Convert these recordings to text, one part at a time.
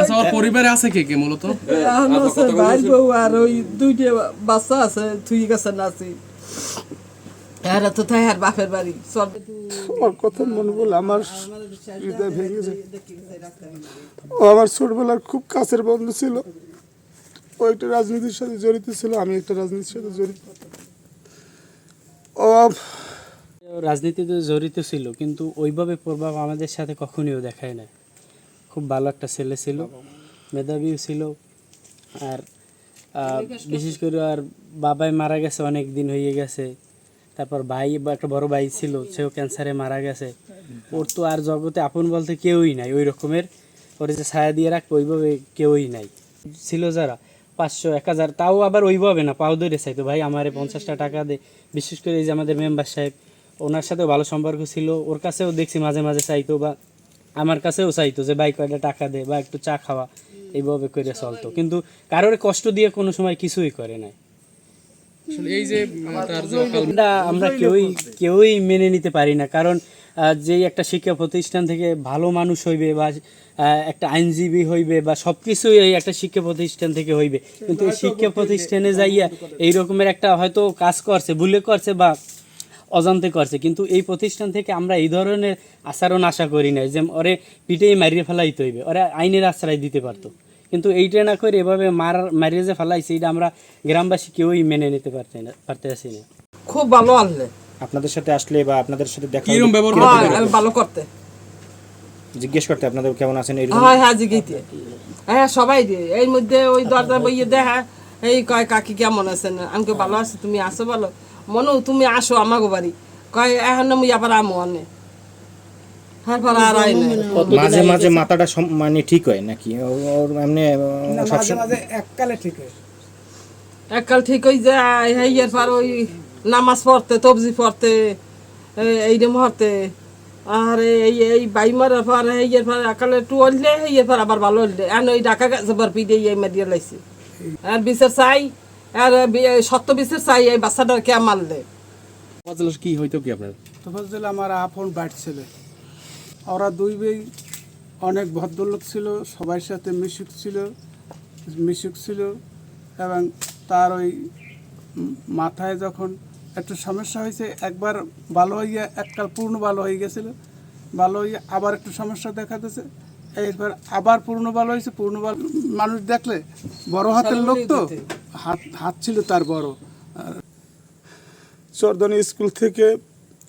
আচ্ছা ওর পরিবারে আছে কে কে মূলত? এখন আছে ভাই বউ আর ওই দুইটা বাচ্চা আছে থুই গেছে নাচি এরা তো তাই আর বাপের বাড়ি। চল। আমার কথা মনে বলে আমার হৃদয় ভেঙে যায়। ও আমার ছোটবেলার খুব কাছের বন্ধু ছিল। ও একটা রাজনীতির সাথে জড়িত ছিল আমি একটা রাজনীতির সাথে জড়িত। ও রাজনীতিতে জড়িত ছিল কিন্তু ওইভাবে প্রভাব আমাদের সাথে কখনোই দেখায় না খুব ভালো একটা ছেলে ছিল, মেধাবীও ছিল। আর বিশেষ করে আর বাবাই মারা গেছে অনেক দিন হয়ে গেছে। তারপর ভাই বা একটা বড় ভাই ছিল, সেও ক্যান্সারে মারা গেছে। ওর তো আর জগতে আপন বলতে কেউই নাই, ওই রকমের। ওর যে ছায়া দিয়ে রাখবে, ওইভাবে কেউই নাই। ছিল যারা, পাঁচশো, এক হাজার, তাও আবার ওইভাবে না, পাও ধরে চাইতো, ভাই, আমারে পঞ্চাশটা টাকা দে। বিশেষ করে এই যে আমাদের মেম্বার সাহেব, ওনার সাথেও ভালো সম্পর্ক ছিল, ওর কাছেও দেখছি মাঝে মাঝে চাইতো বা আমার কাছেও চাইতো যে ভাই কয়টা টাকা দে বা একটু চা খাওয়া। এইভাবে করে চলতো। কিন্তু কারোর কষ্ট দিয়ে কোনো সময় কিছুই করে নাই। এই যে যে আমরা কেউই কেউই মেনে নিতে পারি না। কারণ যেই একটা শিক্ষা প্রতিষ্ঠান থেকে ভালো মানুষ হইবে বা একটা আইনজীবী হইবে বা সব কিছুই এই একটা শিক্ষা প্রতিষ্ঠান থেকে হইবে। কিন্তু এই শিক্ষা প্রতিষ্ঠানে যাইয়া এই রকমের একটা হয়তো কাজ করছে ভুলে করছে বা অজান্তে করছে। কিন্তু এই প্রতিষ্ঠান থেকে আমরা এই ধরনের আচরণ আশা করি না যে ওরে পিঠেই মারিয়ে ফেলাইতে হইবে ওরা আইনের আশ্রয় দিতে পারতো। কিন্তু এইটা না করে এভাবে মার মারিয়ে যে ফেলাইছে এটা আমরা গ্রামবাসী কেউই মেনে নিতে পারতে না পারতে আসি না। খুব ভালো আনলে। আপনাদের সাথে আসলে বা আপনাদের সাথে দেখা হলে ব্যবহার হ্যাঁ আমি ভালো করতে। জিজ্ঞেস করতে আপনাদের কেমন আছেন এই হ্যাঁ হ্যাঁ জিগিতে হ্যাঁ সবাই এই মধ্যে ওই দরজা বইয়ে দেখা এই কয় কাকি কেমন আছেন? আমি কই ভালো আছি তুমি আসো ভালো? মনু তুমি আসো আমাগো বাড়ি। কয় এখন মুই আবার আমো আনে। হ্যাঁ মাঝে মাঝে মাথাটা মানে ঠিক হয় নাকি? ওর এমনি সবসময় এককাল ঠিক হই যায় হেইয়ের পর ওই নামাজ পড়তে তবজি পড়তে এ- এইরম হরতে আর এই এই বাই মারার পর হেইয়ের পর একালে একটু অললে হেইয়ের পর আবার ভালো হললে এখন ওই ডাকা গাছে বরপি দিয়ে এই মারিয়ে লাইছে আর বিচার চাই আর সত্য বিচার চাই এই বাচ্চাটার কে মারলে? ফজল কি হইতো কি আপনার? তোফাজ্জল আমার আপন বাট ছেলে। ওরা দুই ভাই অনেক ভদ্রলোক ছিল সবার সাথে মিশুক ছিল মিশুক ছিল এবং তার ওই মাথায় যখন একটু সমস্যা হয়েছে একবার ভালো হইয়া এককাল পূর্ণ ভালো হয়ে গেছিল ভালো হইয়া আবার একটু সমস্যা দেখা দিয়েছে। এরপর আবার পূর্ণ ভালো হয়েছে পূর্ণ ভালো মানুষ দেখলে বড় হাতের লোক তো। হাত হাত ছিল তার বড়। চরদানি স্কুল থেকে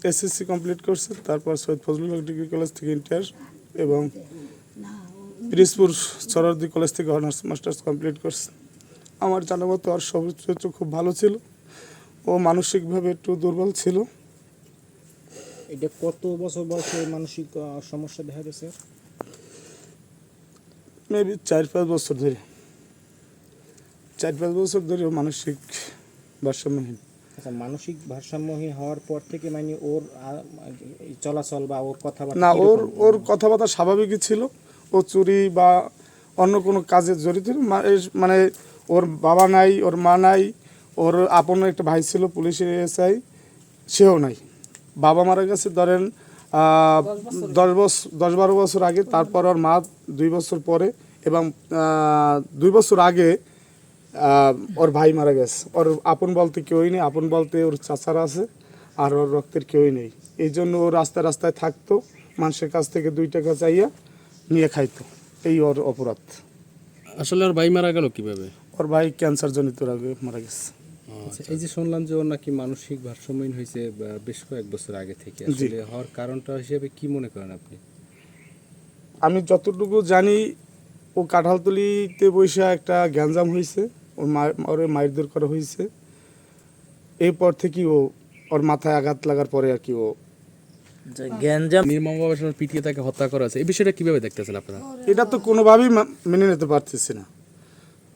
এসএসসি কমপ্লিট করছে তারপর সৈয়দ ফজলুল হক ডিগ্রি কলেজ থেকে ইন্টার এবং পিরিজপুর সরদি কলেজ থেকে অনার্স মাস্টার্স কমপ্লিট করছে। আমার জানা মতো আর সব চরিত্র খুব ভালো ছিল ও মানসিকভাবে একটু দুর্বল ছিল। এটা কত বছর বয়সে মানসিক সমস্যা দেখা গেছে মেবি চার পাঁচ বছর ধরে। চার পাঁচ বছর ধরে ও মানসিক ভারসাম্যহীন। আচ্ছা মানসিক ভারসাম্যহীন হওয়ার পর থেকে মানে ওর চলাচল বা ওর কথাবার্তা না ওর? ওর কথাবার্তা স্বাভাবিকই ছিল। ও চুরি বা অন্য কোনো কাজে জড়িত মানে ওর বাবা নাই ওর মা নাই ওর আপন একটা ভাই ছিল পুলিশের এসআই সেও নাই। বাবা মারা গেছে ধরেন দশ বছর দশ বারো বছর আগে তারপর ওর মা দুই বছর পরে এবং দুই বছর আগে ওর ভাই মারা গেছে। ওর আপন বলতে কেউই নেই আপন বলতে ওর চাচারা আছে আর ওর রক্তের কেউই নেই। এই জন্য ও রাস্তায় রাস্তায় থাকতো মানুষের কাছ থেকে দুই টাকা চাইয়া নিয়ে খাইতো। এই ওর অপরাধ। আসলে ওর ভাই মারা গেল কীভাবে? ওর ভাই ক্যান্সার জনিত মারা গেছে। আচ্ছা এই যে শুনলাম যে ওর নাকি মানসিক ভারসাম্যহীন হয়েছে বেশ কয়েক বছর আগে থেকে। আসলে হওয়ার কারণটা হিসেবে কি মনে করেন আপনি? আমি যতটুকু জানি ও কাঁঠালতলিতে বৈশা একটা গ্যাঞ্জাম হয়েছে ওর মা ওর মারধর করা হয়েছে। এরপর থেকে ও ওর মাথায় আঘাত লাগার পরে আর কি ও গ্যাঞ্জাম নির্মমভাবে পিটিয়ে তাকে হত্যা করা হয়েছে এই বিষয়টা কীভাবে দেখতেছেন আপনারা? এটা তো কোনোভাবেই মেনে নিতে পারতেছি না।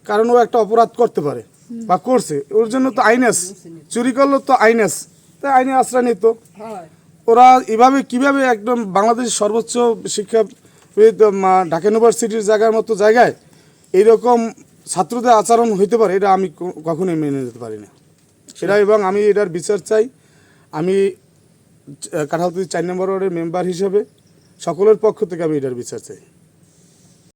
কারণ ও একটা অপরাধ করতে পারে। বা করছে। ওর জন্য তো আইন আছে চুরি করল তো আইন আছে তাই আইনে আশ্রয় নিত। ওরা এভাবে কীভাবে একদম বাংলাদেশের সর্বোচ্চ শিক্ষা ঢাকা ইউনিভার্সিটির জায়গার মতো জায়গায় এইরকম ছাত্রদের আচরণ হইতে পারে এটা আমি কখনোই মেনে নিতে পারি না। সেটা এবং আমি এটার বিচার চাই। আমি কাঁঠালতুলি চার নম্বর ওয়ার্ডের মেম্বার হিসেবে সকলের পক্ষ থেকে আমি এটার বিচার চাই।